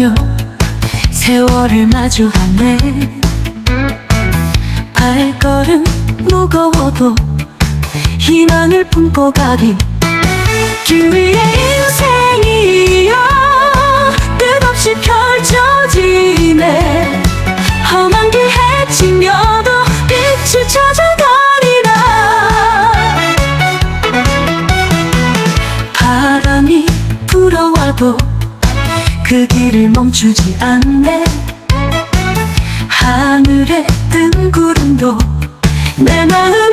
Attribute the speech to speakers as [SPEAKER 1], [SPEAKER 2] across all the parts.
[SPEAKER 1] 걸어가며 세월을 마주하네. 발걸음 무거워도 희망을 품고 가리 길 위에 인생이여 끝없이 펼쳐지네. 험한 길 헤치며도 빛을 찾아가리라. 바람이 불어와도 그 길을 멈추지 않네. 하늘에 뜬 구름도 내 마음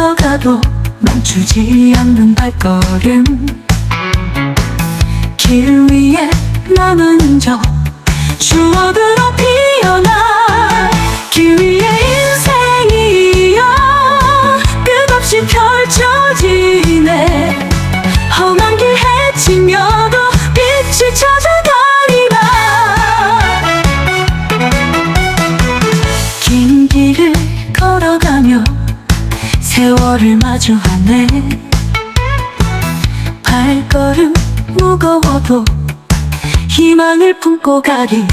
[SPEAKER 1] 흘러가도 멈추지 않는 발걸음. 길 위에 세월을 마주하네. 발걸음 무거워도 희망을 품고 가리